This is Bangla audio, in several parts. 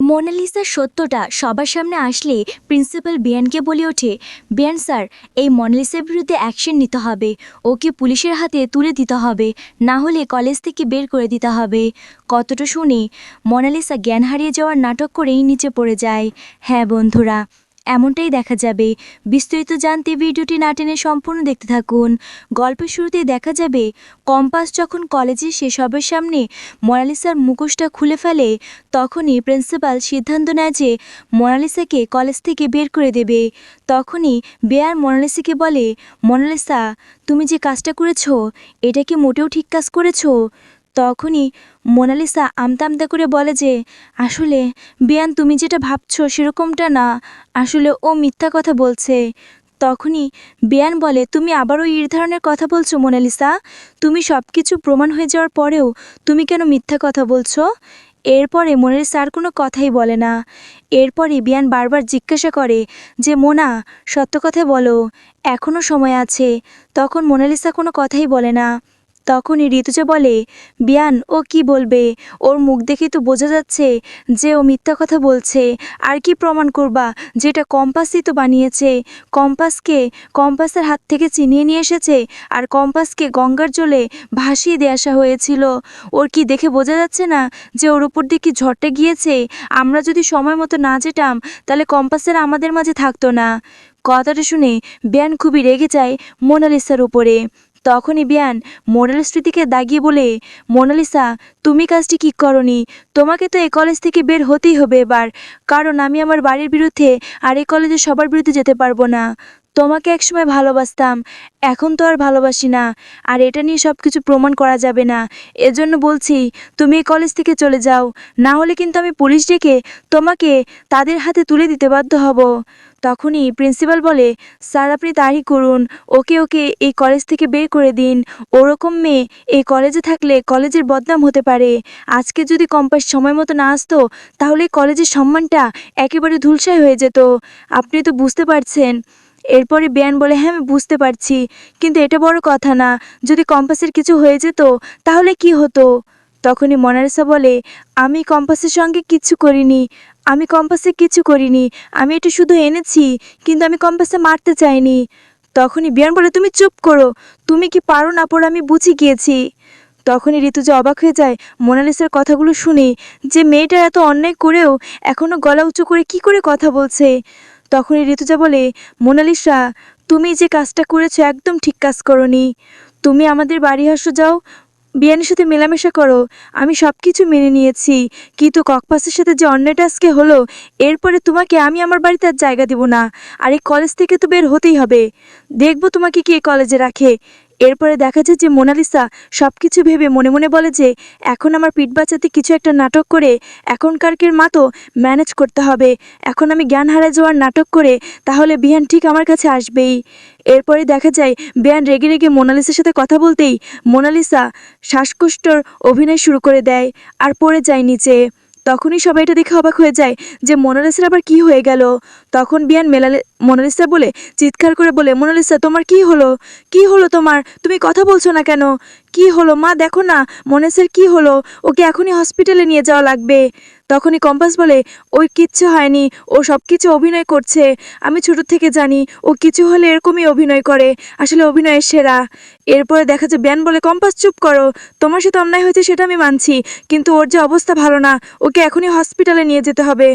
মোনালিসার সত্যটা সবার সামনে আসলে প্রিন্সিপাল বিয়ানকে বলে ওঠে, বিয়ান স্যার, এই মোনালিসার বিরুদ্ধে অ্যাকশন নিতে হবে, ওকে পুলিশের হাতে তুলে দিতে হবে, না হলে কলেজ থেকে বের করে দিতে হবে। কতটা শুনে মোনালিসা জ্ঞান হারিয়ে যাওয়ার নাটক করেই নিচে পড়ে যায়। হ্যাঁ বন্ধুরা এমনটাই দেখা যাবে। বিস্তারিত জানতে ভিডিওটি না টেনে সম্পূর্ণ দেখতে থাকুন। গল্পের শুরুতে দেখা যাবে, কম্পাস যখন কলেজে সে সবের সামনে মোনালিসার মুখোশটা খুলে ফেলে, তখনই প্রিন্সিপাল সিদ্ধান্ত নেয় যে মোনালিসাকে কলেজ থেকে বের করে দেবে। তখনই বেয়ার মোনালিসাকে বলে, মোনালিসা, তুমি যে কাজটা করেছ, এটা কি মোটেও ঠিক কাজ করেছ? তখনই মোনালিসা আমতা আমতা করে বলে যে, আসলে, বিয়ান, তুমি যেটা ভাবছ সেরকমটা না। আসলে ও মিথ্যা কথা বলছে। তখনই বিয়ান বলে, তুমি আবারও এই ধরনের কথা বলছো মোনালিসা? তুমি সব কিছু প্রমাণ হয়ে যাওয়ার পরেও তুমি কেন মিথ্যা কথা বলছো? এরপরে মোনালিসা আর কোনো কথাই বলে না। এরপরে বিয়ান বারবার জিজ্ঞাসা করে যে, মোনা, সত্য কথা বলো এখনও সময় আছে। তখন মোনালিসা কোনো কথাই বলে না। তখনই ঋতুজা বলে, বিয়ান, ও কি বলবে? ওর মুখ দেখেই তো বোঝা যাচ্ছে যে ও মিথ্যা কথা বলছে। আর কি প্রমাণ করবা? যেটা কম্পাসই তো বানিয়েছে। কম্পাসকে, কম্পাসের হাত থেকে চিনিয়ে নিয়ে এসেছে। আর কম্পাসকে গঙ্গার জলে ভাসিয়ে দিয়ে আসা হয়েছিল। ওর কি দেখে বোঝা যাচ্ছে না যে ওর উপর দিয়ে কি ঝড়টা গিয়েছে? আমরা যদি সময় মতো না যেতাম, তাহলে কম্পাসের আমাদের মাঝে থাকতো না। কথাটা শুনে ব্যান খুবই রেগে যায় মোনালিসার উপরে। তখনই বিয়ান স্মৃতিকে দাগিয়ে বলে, মোনালিসা, তুমি কাজটি কি করনি? তোমাকে তো এই কলেজ থেকে বের হতেই হবে এবার। কারণ আমি আমার বাড়ির বিরুদ্ধে আর এই কলেজে সবার বিরুদ্ধে যেতে পারব না। তোমাকে একসময় ভালোবাসতাম। এখন তো আর ভালোবাসি না। আর এটা নিয়ে সব কিছু প্রমাণ করা যাবে না। এজন্য বলছি, তুমি এই কলেজ থেকে চলে যাও। না হলে কিন্তু আমি পুলিশ ডেকে তোমাকে তাদের হাতে তুলে দিতে বাধ্য হব। তখনই প্রিন্সিপাল বলে, স্যার, আপনি তাড়ি করুন। ওকে ওকে এই কলেজ থেকে বের করে দিন। ওরকম মেয়ে এই কলেজে থাকলে কলেজের বদনাম হতে পারে। আজকে যদি কম্পাস সময় মতো না আসতো, তাহলে কলেজের সম্মানটা একেবারে ধুলসায় হয়ে যেত। আপনি তো বুঝতে পারছেন। এরপরে বিয়ান বলে হ্যাঁ আমি বুঝতে পারছি। কিন্তু এটা বড় কথা না। যদি কম্পাসের কিছু হয়ে যেত, তাহলে কি হতো? তখনই মনালিসা বলে, আমি কম্পাসের সঙ্গে কিছু করিনি। আমি কম্পাসে কিছু করিনি। আমি এটা শুধু এনেছি, কিন্তু আমি কম্পাসে মারতে চাইনি। তখনই বিয়ান বলে, তুমি চুপ করো। তুমি কি পারো না পারো আমি বুঝে গিয়েছি? তখনই ঋতুজা অবাক হয়ে যায় মোনালিসার কথাগুলো শুনে, যে মেয়েটা এত অন্যায় করেও এখনও গলা উঁচু করে কি করে কথা বলছে? তখনই ঋতুজা বলে, মোনালিসা, তুমি যে কাজটা করেছ একদম ঠিক কাজ করনি। তুমি আমাদের বাড়ি হাসো যাও। বিয়ানের সাথে মেলামেশা করো। আমি সব কিছু মেনে নিয়েছি। কিন্তু ককপাসের সাথে যে অন্যায়টা আজকে হলো, এরপরে তোমাকে আমি আমার বাড়িতে আর জায়গা দেব না। আর এই কলেজ থেকে তো বের হতেই হবে। দেখব তোমাকে কে কলেজে রাখে। এরপরে দেখা যায় যে মোনালিসা সব কিছু ভেবে মনে মনে বলে যে, এখন আমার পিঠ বাঁচাতে কিছু একটা নাটক করে এখনকারকের মা তো ম্যানেজ করতে হবে। এখন আমি জ্ঞান হারা যাওয়ার নাটক করে, তাহলে বিহান ঠিক আমার কাছে আসবেই। এরপরে দেখা যায় বিয়ান রেগে রেগে মোনালিসার সাথে কথা বলতেই মোনালিসা শ্বাসকষ্টর অভিনয় শুরু করে দেয়, আর পড়ে যায় নিচে। তখনই সবাই এটা দেখে অবাক হয়ে যায় যে মোনালিসার আবার কি হয়ে গেল। তখন বিয়ান মেলালে, মোনালিসা বলে, চিৎকার করে বলে, মোনালিসা, তোমার কি হলো? কি হলো তোমার? তুমি কথা বলছো না কেন? কি হলো? মা, দেখো না মনেসের কি হলো? ওকে এখনই হসপিটালে নিয়ে যাওয়া লাগবে। তখনই কম্পাস বলে, ওই কিচ্ছু হয়নি, ও সব কিছু অভিনয় করছে। আমি ছোট থেকে জানি, ও কিছু হলে এরকমই অভিনয় করে। আসলে অভিনয়ের সেরা। এরপরে দেখা যায় ব্যান বলে, কম্পাস, চুপ করো। তোমার সাথে অন্যায় হয়েছে সেটা আমি মানছি, কিন্তু ওর যে অবস্থা ভালো না, ওকে এখনই হসপিটালে নিয়ে যেতে হবে।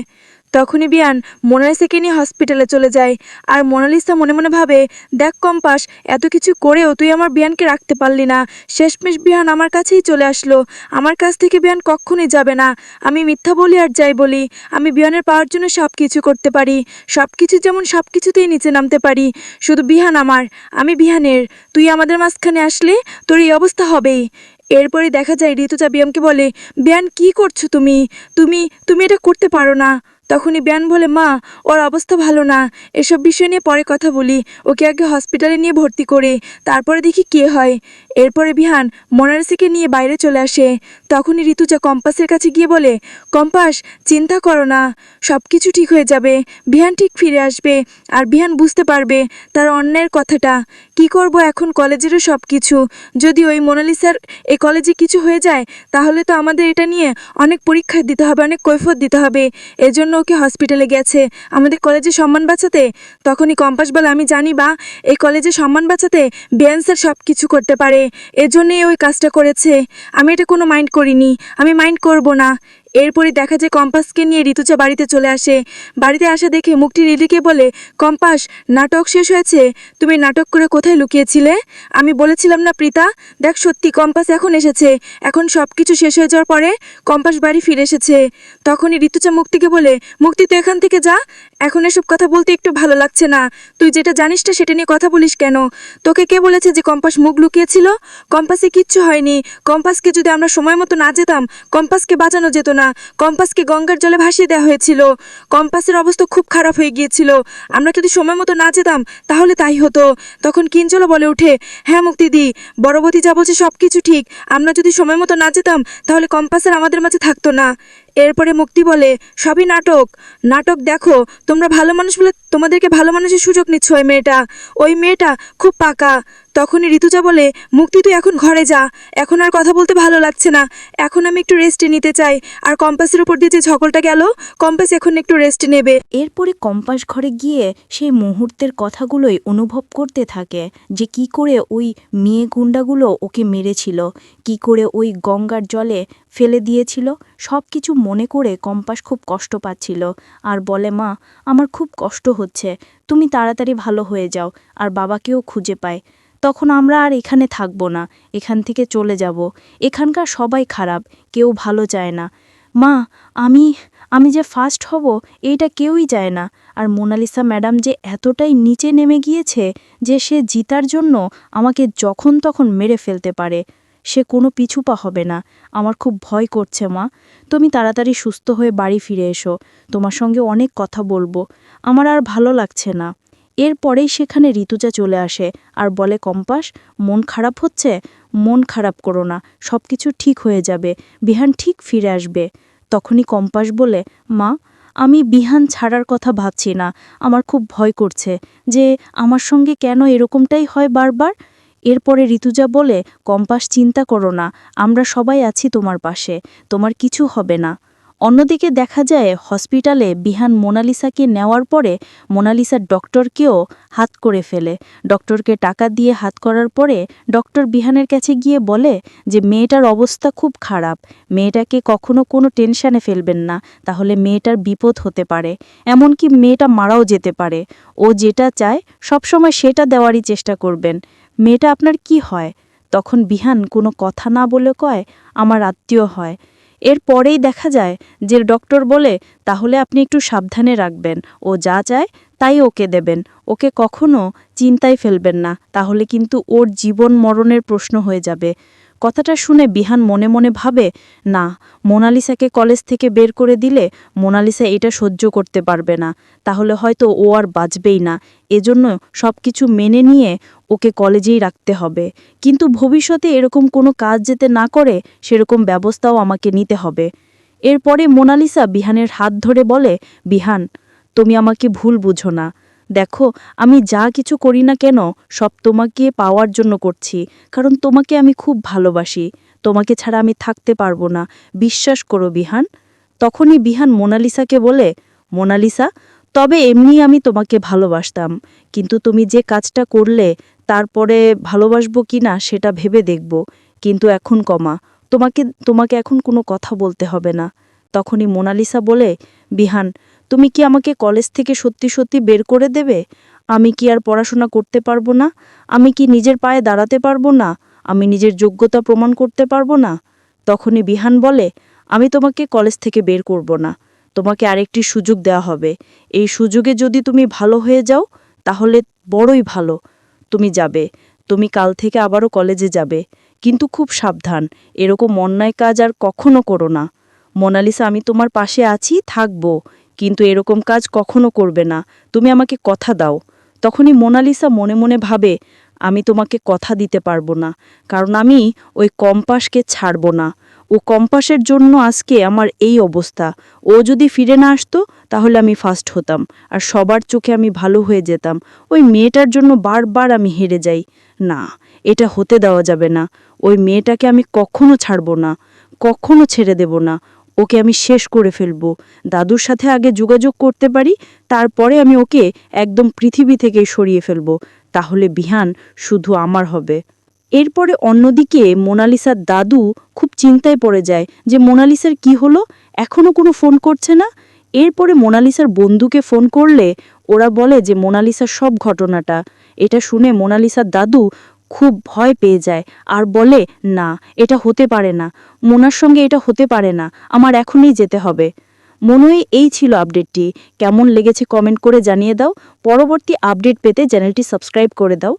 তখনই বিয়ান মোনালিসাকে নিয়ে হসপিটালে চলে যায়। আর মোনালিসা মনে মনে ভাবে, দেখ কম্পাস, এত কিছু করেও তুই আমার বিয়ানকে রাখতে পারলি না। শেষমেশ বিয়ান আমার কাছেই চলে আসলো। আমার কাছ থেকে বিয়ান কখনই যাবে না। আমি মিথ্যা বলি আর যাই বলি। আমি বিয়ানের পাওয়ার জন্য সব কিছু করতে পারি। সব কিছু যেমন সব কিছুতেই নিচে নামতে পারি। শুধু বিহান আমার, আমি বিহানের তুই আমাদের মাঝখানে আসলে তোর এই অবস্থা হবেই। এরপরে দেখা যায়, ঋতুজা বিয়ামকে বলে, বিয়ান, কি করছ তুমি? তুমি তুমি এটা করতে পারো না। তখনই বিয়ান বলে, মা, ওর অবস্থা ভালো না। এসব বিষয় নিয়ে পরে কথা বলি। ওকে আগে হসপিটালে নিয়ে ভর্তি করে, তারপরে দেখি কে হয়। এরপরে বিহান মোনালিসাকে নিয়ে বাইরে চলে আসে। তখনই ঋতুজা কম্পাসের কাছে গিয়ে বলে, কম্পাস, চিন্তা করো না সব কিছু ঠিক হয়ে যাবে। বিহান ঠিক ফিরে আসবে, আর বিহান বুঝতে পারবে তার অন্যায়ের কথাটা। কি করব এখন কলেজেরও সব কিছু যদি ওই মোনালিসার এই কলেজে কিছু হয়ে যায়, তাহলে তো আমাদের এটা নিয়ে অনেক পরীক্ষা দিতে হবে, অনেক কৈফত দিতে হবে। এজন্য ওকে হসপিটালে গেছে? আমাদের কলেজে সম্মান বাঁচাতে? তখনই কম্পাস বলে, আমি জানি বা, এই কলেজে সম্মান বাঁচাতে স্যার সব কিছু করতে পারে। এজন্যই ওই কাজটা করেছে। আমি এটা কোনো মাইন্ড করিনি। আমি মাইন্ড করব না। এরপরে দেখা যায় কম্পাসকে নিয়ে ঋতুজা বাড়িতে চলে আসে। বাড়িতে আসা দেখে মুখটি রিলিকে বলে, কম্পাস, নাটক শেষ হয়েছে? তুমি নাটক করে কোথায় লুকিয়েছিলে? আমি বলেছিলাম না, প্রীতা। দেখ সত্যি, কম্পাস এখন এসেছে। এখন সব কিছু শেষ হয়ে যাওয়ার পরে কম্পাস বাড়ি ফিরে এসেছে। তখনই ঋতুজা মুক্তিকে বলে, মুক্তি, তুই এখান থেকে যা। এখন এসব কথা বলতে একটু ভালো লাগছে না। তুই যেটা জানিস না, সেটা নিয়ে কথা বলিস কেন? তোকে কে বলেছে যে কম্পাস মুখ লুকিয়েছিল? কম্পাসে কিচ্ছু হয়নি। কম্পাসকে যদি আমরা সময় মতো না যেতাম, কম্পাসকে বাঁচানো যেত না। কম্পাসকে গঙ্গার জলে ভাসিয়ে দেওয়া হয়েছিল। কম্পাসের অবস্থা খুব খারাপ হয়ে গিয়েছিল। আমরা যদি সময় মতো না যেতাম, তাহলে তাই হতো। তখন কিঞ্চলো বলে উঠে হ্যাঁ মুক্তিদি বড়বতী যা বলছে সব কিছু ঠিক। আমরা যদি সময় মতো না যেতাম, তাহলে কম্পাসের আমাদের মাঝে থাকতো না। এরপরে মুক্তি বলে, সবই নাটক। নাটক দেখো, তোমরা ভালো মানুষ বলে তোমাদেরকে ভালো মানুষের সুযোগ নিচ্ছ ওই মেয়েটা। ওই মেয়েটা খুব পাকা। তখনই ঋতুজা বলে, মুক্তি, তুই এখন ঘরে যা। এখন আর কথা বলতে ভালো লাগছে না। এখন আমি একটু রেস্টে নিতে চাই। আর কম্পাসের উপর দিয়ে যে ঝগড়টা গেল, কম্পাস এখন একটু রেস্ট নেবে। এরপরে কম্পাস ঘরে গিয়ে সেই মুহূর্তের কথাগুলোই অনুভব করতে থাকে, যে কি করে ওই মেয়ে গুন্ডাগুলো ওকে মেরেছিল। কি করে ওই গঙ্গার জলে ফেলে দিয়েছিল। সব কিছু মনে করে কম্পাস খুব কষ্ট পাচ্ছিল। আর বলে, মা, আমার খুব কষ্ট হচ্ছে। তুমি তাড়াতাড়ি ভালো হয়ে যাও, আর বাবাকেও খুঁজে পায়। তখন আমরা আর এখানে থাকব না। এখান থেকে চলে যাব। এখানকার সবাই খারাপ, কেউ ভালো চায় না। মা, আমি আমি যে ফার্স্ট হব এইটা কেউই চায় না। আর মোনালিসা ম্যাডাম যে এতটাই নিচে নেমে গিয়েছে যে সে জিতার জন্য আমাকে যখন তখন মেরে ফেলতে পারে। সে কোনো পিছুপা হবে না। আমার খুব ভয় করছে, মা। তুমি তাড়াতাড়ি সুস্থ হয়ে বাড়ি ফিরে এসো। তোমার সঙ্গে অনেক কথা বলব। আমার আর ভালো লাগছে না। এরপরেই সেখানে ঋতুজা চলে আসে আর বলে, কম্পাস, মন খারাপ হচ্ছে? মন খারাপ করো না। সব কিছু ঠিক হয়ে যাবে। বিহান ঠিক ফিরে আসবে। তখনই কম্পাস বলে, মা, আমি বিহান ছাড়ার কথা ভাবছি না। আমার খুব ভয় করছে যে আমার সঙ্গে কেন এরকমটাই হয় বারবার? এরপরে ঋতুজা বলে, কম্পাস, চিন্তা করো না, আমরা সবাই আছি তোমার পাশে, তোমার কিছু হবে না। অন্যদিকে দেখা যায়, হসপিটালে বিহান মোনালিসাকে নেওয়ার পরে মোনালিসার ডক্টরকেও হাত করে ফেলে। ডক্টরকে টাকা দিয়ে হাত করার পরে ডক্টর বিহানের কাছে গিয়ে বলে যে, মেয়েটার অবস্থা খুব খারাপ, মেয়েটাকে কখনো কোনো টেনশানে ফেলবেন না, তাহলে মেয়েটার বিপদ হতে পারে। এমনকি মেয়েটা মারাও যেতে পারে। ও যেটা চায়, সবসময় সেটা দেওয়ারই চেষ্টা করবেন। মেয়েটা আপনার কি হয়? তখন বিহান কোনো কথা না বলে কয়, আমার আত্মীয় হয়। এর পরেই দেখা যায় যে ডক্টর বলে, তাহলে আপনি একটু সাবধানে রাখবেন। ও যা চায়, তাই ওকে দেবেন। ওকে কখনো চিন্তায় ফেলবেন না। তাহলে কিন্তু ওর জীবন মরণের প্রশ্ন হয়ে যাবে। কথাটা শুনে বিহান মনে মনে ভাবে, না, মোনালিসাকে কলেজ থেকে বের করে দিলে মোনালিসা এটা সহ্য করতে পারবে না। তাহলে হয়তো ও আর বাঁচবেই না। এজন্য সব কিছু মেনে নিয়ে ওকে কলেজেই রাখতে হবে। কিন্তু ভবিষ্যতে এরকম কোনো কাজ যেতে না করে, সেরকম ব্যবস্থাও আমাকে নিতে হবে। এরপরে মোনালিসা বিহানের হাত ধরে বলে, বিহান, তুমি আমাকে ভুল বুঝো না। দেখো, আমি যা কিছু করি না কেন, সব তোমাকে পাওয়ার জন্য করছি, কারণ তোমাকে আমি খুব ভালোবাসি। তোমাকে ছাড়া আমি থাকতে পারব না। বিশ্বাস করো বিহান। তখনই বিহান মোনালিসাকে বলে, মোনালিসা, তবে এমনি আমি তোমাকে ভালোবাসতাম, কিন্তু তুমি যে কাজটা করলে, তারপরে ভালোবাসবো কি না, সেটা ভেবে দেখব। কিন্তু এখন কমা, তোমাকে তোমাকে এখন কোনো কথা বলতে হবে না। তখনই মোনালিসা বলে, বিহান তুমি কি আমাকে কলেজ থেকে সত্যি সত্যি বের করে দেবে? আমি কি আর পড়াশোনা করতে পারব না? আমি কি নিজের পায়ে দাঁড়াতে পারব না? আমি নিজের যোগ্যতা প্রমাণ করতে পারব না? তখনই বিহান বলে, আমি তোমাকে কলেজ থেকে বের করব না। তোমাকে আরেকটি সুযোগ দেওয়া হবে। এই সুযোগে যদি তুমি ভালো হয়ে যাও, তাহলে বড়ই ভালো। তুমি যাবে। তুমি কাল থেকে আবারও কলেজে যাবে। কিন্তু খুব সাবধান। এরকম অন্যায় কাজ আর কখনো করো না। মোনালিসা, আমি তোমার পাশে আছি, থাকব। কিন্তু এরকম কাজ কখনো করবে না। তুমি আমাকে কথা দাও। তখনই মোনালিসা মনে মনে ভাবে, আমি তোমাকে কথা দিতে পারব না, কারণ আমি ওই কম্পাসকে ছাড়বো না। ও কম্পাসের জন্য আজকে আমার এই অবস্থা। ও যদি ফিরে না আসতো, তাহলে আমি ফার্স্ট হতাম, আর সবার চোখে আমি ভালো হয়ে যেতাম। ওই মেয়েটার জন্য বারবার আমি হেরে যাই। না, এটা হতে দেওয়া যাবে না। ওই মেয়েটাকে আমি কখনো ছাড়বো না, কখনো ছেড়ে দেব না। ওকে আমি শেষ করে ফেলব। দাদুর সাথে আগে যোগাযোগ করতে পারি, তারপরে আমি ওকে একদম পৃথিবী থেকে সরিয়ে ফেলব। তাহলে বিহান শুধু আমার হবে। এরপরে অন্যদিকে মোনালিসার দাদু খুব চিন্তায় পড়ে যায় যে মোনালিসার কি হলো? এখনও কোনো ফোন করছে না? এরপরে মোনালিসার বন্ধুকে ফোন করলে ওরা বলে যে মোনালিসার সব ঘটনাটা। এটা শুনে মোনালিসার দাদু খুব ভয় পেয়ে যায় আর বলে, না, এটা হতে পারে না। মোনার সঙ্গে এটা হতে পারে না। আমার এখনই যেতে হবে। মনোই এই ছিল আপডেটটি। কেমন লেগেছে কমেন্ট করে জানিয়ে দাও। পরবর্তী আপডেট পেতে চ্যানেলটি সাবস্ক্রাইব করে দাও।